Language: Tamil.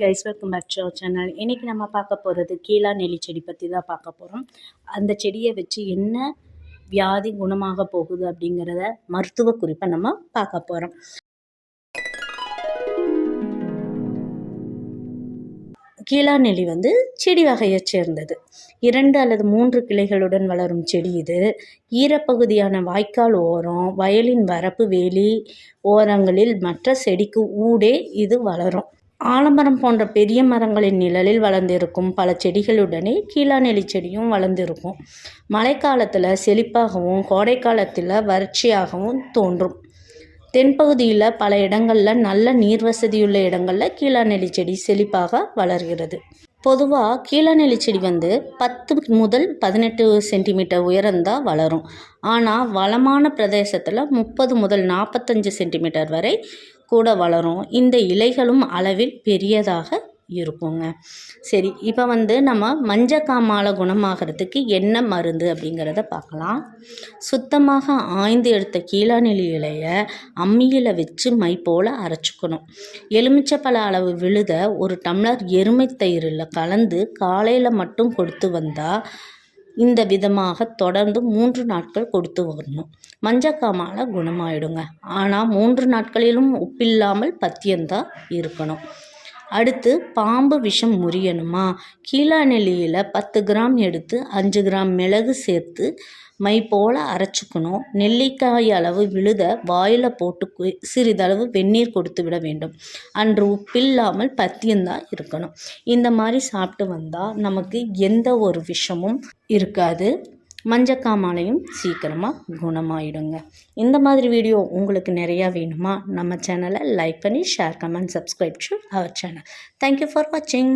Guys welcome back to channel இன்றைக்கி நம்ம பார்க்க போகிறது கீழா நெல்லி செடி பற்றி தான் பார்க்க போகிறோம் அந்த செடியை வச்சு என்ன வியாதி குணமாக போகுது அப்படிங்கிறத மருத்துவ குறிப்பை நம்ம பார்க்க போகிறோம் கீழா நெல்லி வந்து செடி வகையை சேர்ந்தது. இரண்டு அல்லது மூன்று கிளைகளுடன் வளரும் செடி இது. ஈரப்பகுதியான வாய்க்கால் ஓரம் வயலின் வரப்பு வேலி ஓரங்களில் மற்ற செடிக்கு ஊடே இது வளரும். ஆலமரம் போன்ற பெரிய மரங்களின் நிழலில் வளர்ந்திருக்கும் பல செடிகளுடனே கீழாநெல்லி செடியும் வளர்ந்திருக்கும். மழைக்காலத்தில் செழிப்பாகவும் கோடை காலத்தில் வறட்சியாகவும் தோன்றும். தென்பகுதியில் பல இடங்களில் நல்ல நீர் வசதியுள்ள இடங்களில் கீழாநெல்லி செடி செழிப்பாக வளர்கிறது. பொதுவாக கீழாநெல்லி செடி வந்து பத்து முதல் பதினெட்டு சென்டிமீட்டர் உயரம்தான் வளரும். ஆனால் வளமான பிரதேசத்தில் முப்பது முதல் நாற்பத்தஞ்சு சென்டிமீட்டர் வரை கூட வளரும் இந்த இலைகளும் அளவில் பெரியதாக இருக்குங்க. சரி இப்போ வந்து நம்ம மஞ்சக்காமால குணமாகறதுக்கு என்ன மருந்து அப்படிங்கிறத பார்க்கலாம். சுத்தமாக ஆய்ந்து எடுத்த கீழாநிலை இலையை அம்மியில் வச்சு மை போல் அரைச்சிக்கணும். எலுமிச்சப்பழ அளவு விழுத ஒரு டம்ளர் எருமை தயிரில் கலந்து காலையில் மட்டும் கொடுத்து வந்தால் இந்த விதமாக தொடர்ந்து மூன்று நாட்கள் கொடுத்து வரணும். மஞ்சக்காமால குணமாயிடுங்க. ஆனால் மூன்று நாட்களிலும் உப்பில்லாமல் பத்தியம்தான் இருக்கணும். அடுத்து பாம்பு விஷம் முறியணுமா? கீழாநெல்லியில் பத்து கிராம் எடுத்து அஞ்சு கிராம் மிளகு சேர்த்து மை போல் அரைச்சிக்கணும். நெல்லிக்காய் அளவு விழுத வாயில் போட்டு சிறிதளவு வெந்நீர் கொடுத்து விட வேண்டும். அன்று உப்பில்லாமல் பத்தியம்தான் இருக்கணும். இந்த மாதிரி சாப்பிட்டு வந்தால் நமக்கு எந்த ஒரு விஷமும் இருக்காது. மஞ்சக்காமாலையும் சீக்கிரமாக குணமாயிடுங்க. இந்த மாதிரி வீடியோ உங்களுக்கு நிறையா வேணுமா? நம்ம சேனலை லைக் பண்ணி share comment subscribe to our channel thank you for வாட்சிங்